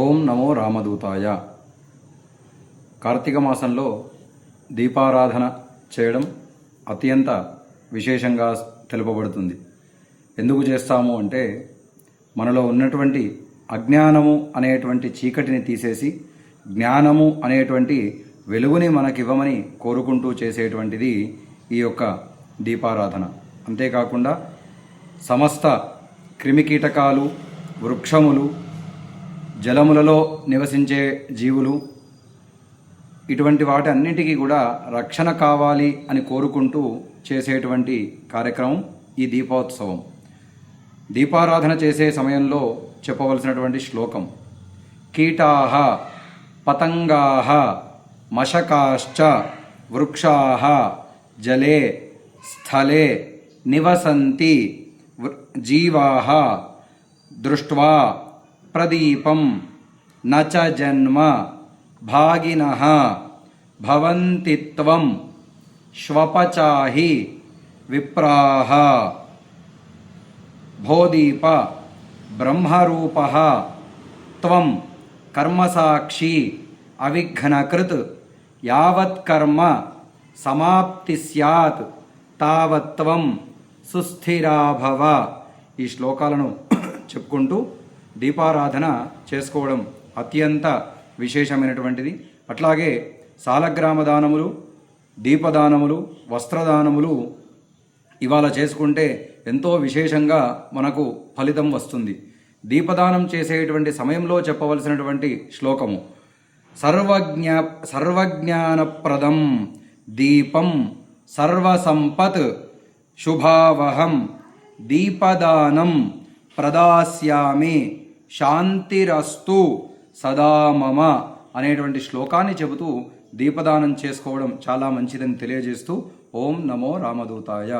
ఓం నమో రామదూతాయ. కార్తీక మాసంలో దీపారాధన చేయడం అత్యంత విశేషంగా తెలుపబడుతుంది. ఎందుకు చేస్తాము అంటే మనలో ఉన్నటువంటి అజ్ఞానము అనేటువంటి చీకటిని తీసేసి జ్ఞానము అనేటువంటి వెలుగుని మనకివ్వమని కోరుకుంటూ చేసేటువంటిది ఈ యొక్క దీపారాధన. అంతేకాకుండా సమస్త క్రిమికీటకాలు వృక్షములు జలములలో నివసించే జీవులు ఇటువంటి వాటి అన్నిటికీ కూడా రక్షణ కావాలి అని కోరుకుంటూ చేసేటువంటి కార్యక్రమం ఈ దీపోత్సవం. దీపారాధన చేసే సమయంలో చెప్పవలసినటువంటి శ్లోకం. కీటాహ పతంగాహ మశకాశ్చ వృక్షాహ జలే స్థలే నివసంతి వృ- జీవాः దృష్ట్వా ప్రదీపం న చ జన్మ భాగిన భవంతి త్వం శ్వపచాహి విప్రాహ భోదీప బ్రహ్మరూప త్వం కర్మసాక్షి అవిఘ్నకృత్ యావత్ కర్మ సమాప్తి స్యాత్ తావత్వం సుస్థిరాభవ ఈ శ్లోకాలను చెప్పుకుంటూ దీపారాధన చేసుకోవడం అత్యంత విశేషమైనటువంటిది. అట్లాగే సాలగ్రామ దానములు దీపదానములు వస్త్రదానములు ఇవాళ చేసుకుంటే ఎంతో విశేషంగా మనకు ఫలితం వస్తుంది. దీపదానం చేసేటువంటి సమయంలో చెప్పవలసినటువంటి శ్లోకము. సర్వజ్ఞ సర్వజ్ఞానప్రదం దీపం సర్వసంపత్ శుభావహం దీపదానం ప్రదాస్యామి శాంతిరస్తు సదా మమ అనేటువంటి శ్లోకాన్ని చెబుతూ దీపదానం చేసుకోవడం చాలా మంచిదని తెలియజేస్తూ ఓం నమో రామదూతాయ.